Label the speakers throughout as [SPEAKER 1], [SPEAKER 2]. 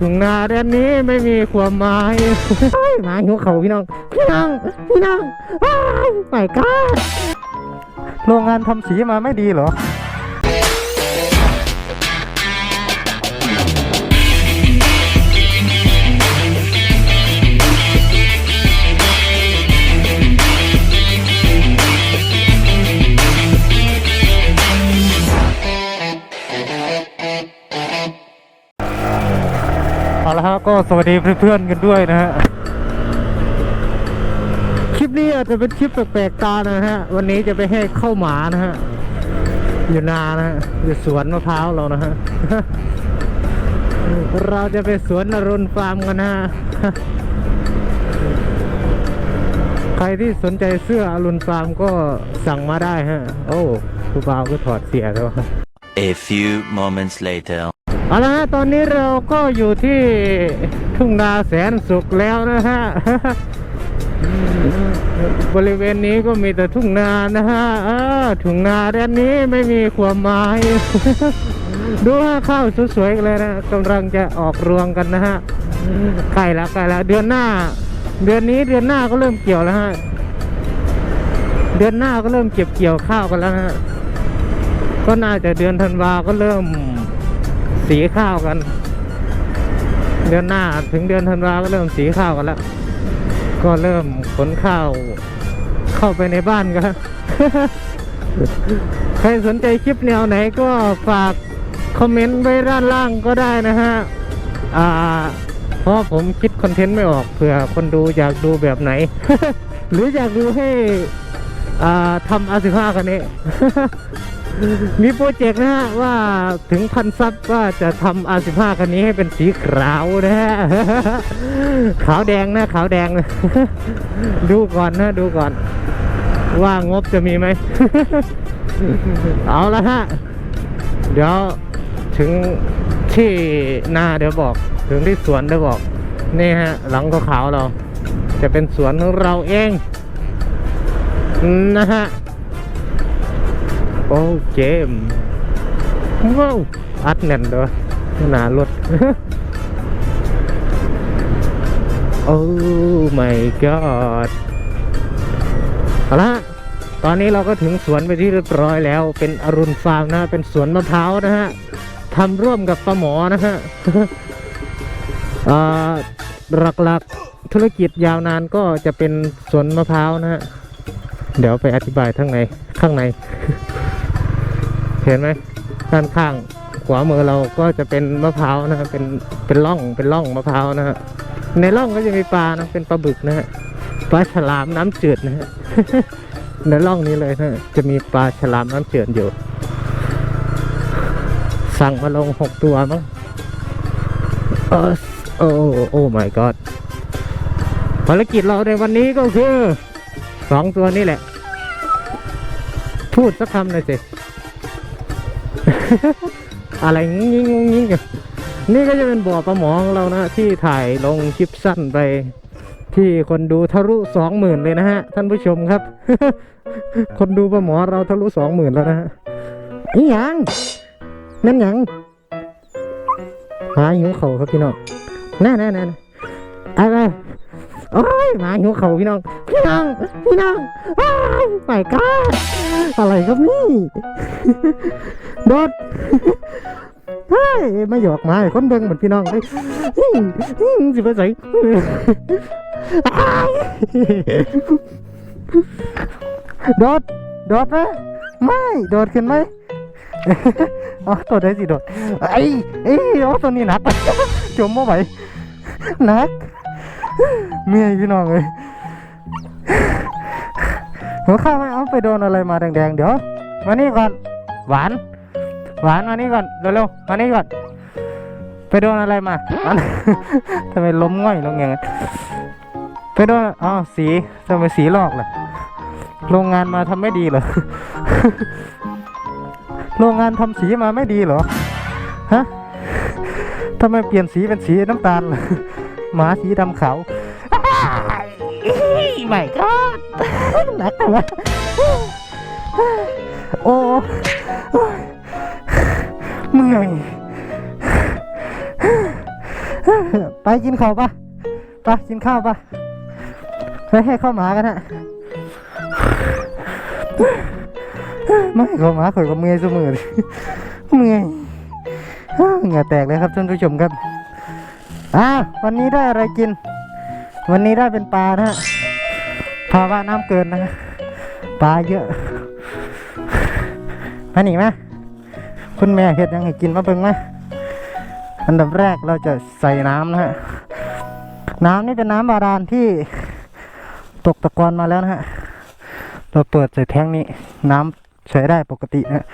[SPEAKER 1] ถุงนาแดนนี้ไม่มีความหมายหมาหิวเขาพี่น้อง พี่น้อง พี่น้องไม่กล้าโรงงานทำสีมาไม่ดีเหรอ เอาละฮะก็สวัสดีเพื่อนๆกันด้วยนะฮะคลิปนี้อาจจะเป็นคลิปแปลกๆตานะฮะ วันนี้จะไปให้เข้าหมานะฮะ อยู่นานะฮะอยู่สวนมะพร้าวเรานะฮะ เราจะไปสวนอรุณฟาร์มกันนะฮะ ใครที่สนใจเสื้ออรุณฟาร์มก็สั่งมาได้ฮะ โอ้ผู้บ่าวก็ถอดเสียแล้ว
[SPEAKER 2] A few moments later.
[SPEAKER 1] เอาละฮะตอนนี้เราก็อยู่ที่ทุ่งนาแสนสุขแล้วนะฮะ บริเวณนี้ก็มีแต่ทุ่งนานะฮะเออทุ่งนาแดนนี้ไม่มีความหมาย ดูฮะข้าวสวยๆกันเลยนะกำลังจะออกรวงกันนะฮะใกล้แล้วใกล้แล้วเดือนหน้า เดือนนี้เดือนหน้าก็เริ่มเกี่ยวแล้วฮะเดือนหน้าก็เริ่มเก็บเกี่ยวข้าวกันแล้วฮะก็น่าจะเดือนธันวาก็เริ่ม สีข้าวกัน เดือนหน้าถึงเดือนธันวาก็เริ่มสีข้าวกันแล้ว ก็เริ่มขนข้าว เข้าไปในบ้านกันใครสนใจคลิปแนวไหนก็ฝากคอมเมนต์ไว้ด้านล่างก็ได้นะฮะ อ่า เพราะผมคิดคอนเทนต์ไม่ออกเผื่อคนดูอยากดูแบบไหน หรืออยากดูให้ อ่าทำอาสิห้ากันนี้ มีโปรเจกต์นะฮะว่าถึงพันซับว่าจะทำ R15 คันนี้ให้เป็นสีขาวนะฮะขาวแดงนะขาวแดงนะดูก่อนนะดูก่อน ว่างบจะมีไหม เอาละฮะ เดี๋ยวถึงที่หน้าเดี๋ยวบอก ถึงที่สวนเดี๋ยวบอก นี่ฮะ หลังขาวเรา จะเป็นสวนของเราเอง นะฮะ โอ้เจมว้าวอัดแน่นด้วยหนารถโอ้ my god เอาละตอนนี้เราก็ถึงสวนไปที่เรียบร้อยแล้ว เป็นอรุณฟาร์มนะเป็นสวนมะพร้าวนะฮะทำร่วมกับปลาหมอนะฮะหลักๆธุรกิจยาวนานก็จะเป็นสวนมะพร้าวนะฮะ เดี๋ยวไปอธิบายข้างในข้างใน เห็นไหมด้านข้างขวามือเราก็จะเป็นมะพร้าวนะครับเป็นเป็นร่องเป็นร่องมะพร้าวนะฮะในร่องก็จะมีปลานะเป็นปลาบึกนะฮะปลาฉลามน้ำจืดนะฮะในร่องนี้เลยนะจะมีปลาฉลามน้ำจืดอยู่ สั่งมาลงหกตัวมั้งเออโอ้โอ้ my god ภารกิจเราในวันนี้ก็คือสองตัวนี้แหละ พูดสักคำหน่อยสิ อะไรงงงิ้งงงงิ้กันนี่ก็จะเป็นบ่อปลาหมอของเรานะที่ถ่ายลงคลิปสั้นไป ที่คนดูทะลุสองหมื่นเลยนะฮะ ท่านผู้ชมครับ คนดูปลาหมอเราทะลุสองหมื่นแล้วนะฮะอีหยังนั่นยังหมาหิวเข่าครับพี่น้องน่าน่าน่าอะไรโอ้ยหมาหิวเข่าพี่น้อง พี่น้อง พี่น้องอ้าวไม่ก้าอะไรครับนี่ โดดเฮ้ยมาหยอกมาคนเบิ่งเหมือนพี่น้องเลยสิไปใส่โดดโดดไหมไม่โดดขึ้นไหมอ๋อตัวได้สิโดดไอ้ไอ้ยอ๋ตัวนี้หนักจมไม่ไหวหนักเมียพี่น้องเลยหัวข้าวไม่เอาไปโดนอะไรมาแดงๆ เดี๋ยวมานี่ก่อนหวาน หวานมานี่ก่อนเร็วๆมานี่ก่อน ไปโดนอะไรมาอันทำไมล้มง่อยลงอย่างนั้นไปโดนอ๋อสีทำไมสีลอกล่ะโรงงานมาทำไม่ดีเหรอโรงงานทำสีมาไม่ดีเหรอฮะทำไมเปลี่ยนสีเป็นสีน้ำตาลหมาสีดำขาวไม่ก็หนักแต่ว่าโอ้ เมื่อย ไปกินข้าวปะไปกินข้าวปะไปให้ข้าวหมากันฮะไม่ข้าวหมาข่อยก็เมื่อยเสมอเลยเมื่อยเหงื่อแตกเลยครับท่านผู้ชมครับอ่าวันนี้ได้อะไรกิน วันนี้ได้เป็นปลานะฮะภาวะน้ำเกินนะ ปลาเยอะมาหนีมา คุณแม่เห็ดยังให้กินมาเบิ่งมอันดับแรกเราจะใส่น้ำนะฮะ น้ำนี่เป็นน้ำบาดาลที่ตกตะกอนมาแล้วนะฮะ เราเปิดใส่แท้งนี้ น้ำใช้ได้ปกตินะฮะ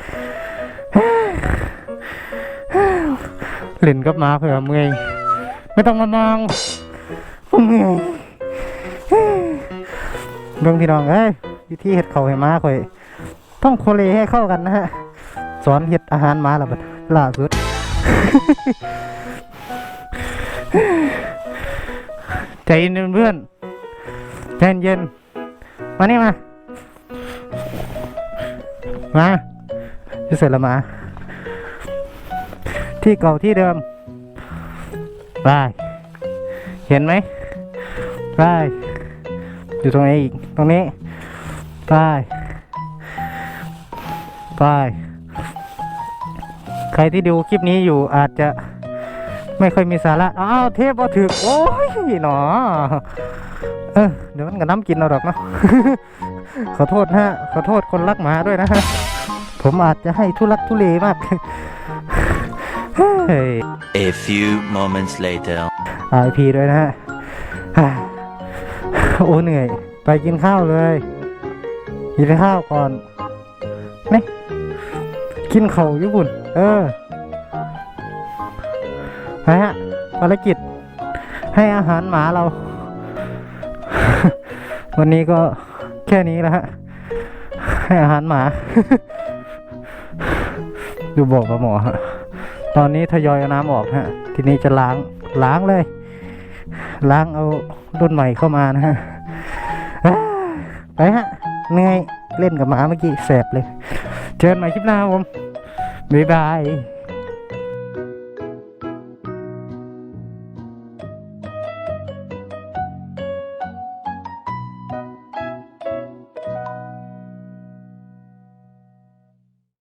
[SPEAKER 1] เล่นกับมาเผื่อเมื่อยไม่ต้องมามองเมื่อยเบิ่งพี่น้องเอ้ยวิธีเห็ดเขาวให้หมาข่อย ต้องโคเลให้เข้ากันนะฮะ สอนเห็ดอาหารมาและบัดล่าสุด ใจเย็นเพื่อนใจเย็นมานี่มา มาจะเสร็จแล้วมา ที่เก่าที่เดิมไปเห็นไหมไปอยู่ตรงนี้อีก ตรงนี้ไปไป ใครที่ดูคลิปนี้อยู่อาจจะไม่ค่อยมีสาระ อ้าวเทพบ่ถึก โอ้ยหนอเออเดี๋ยวมันก็น้ำกินเราดอกเนาะ ขอโทษนะฮะ ขอโทษคนรักหมาด้วยนะฮะ ผมอาจจะให้ทุลักทุเลมากเฮ้ย
[SPEAKER 2] A few moments later.
[SPEAKER 1] ไอพีด้วยนะฮะอ่าโอ้เหนื่อย ไปกินข้าวเลย กินข้าวก่อนนี่กินเข่าวญี่ปุ่น เออไปฮะภารกิจให้อาหารหมาเรา วันนี้ก็แค่นี้แหละฮะ ให้อาหารหมา ดูบอกกับหมอฮะ ตอนนี้ทยอยเอาน้ำออกฮะ ทีนี้จะล้าง ล้างเลย ล้างเอารุ่นใหม่เข้ามานะฮะ ไปฮะ เหนื่อย เล่นกับหมาเมื่อกี้แสบเลย เจอกันใหม่คลิปหน้าครับผม บ๊ายบาย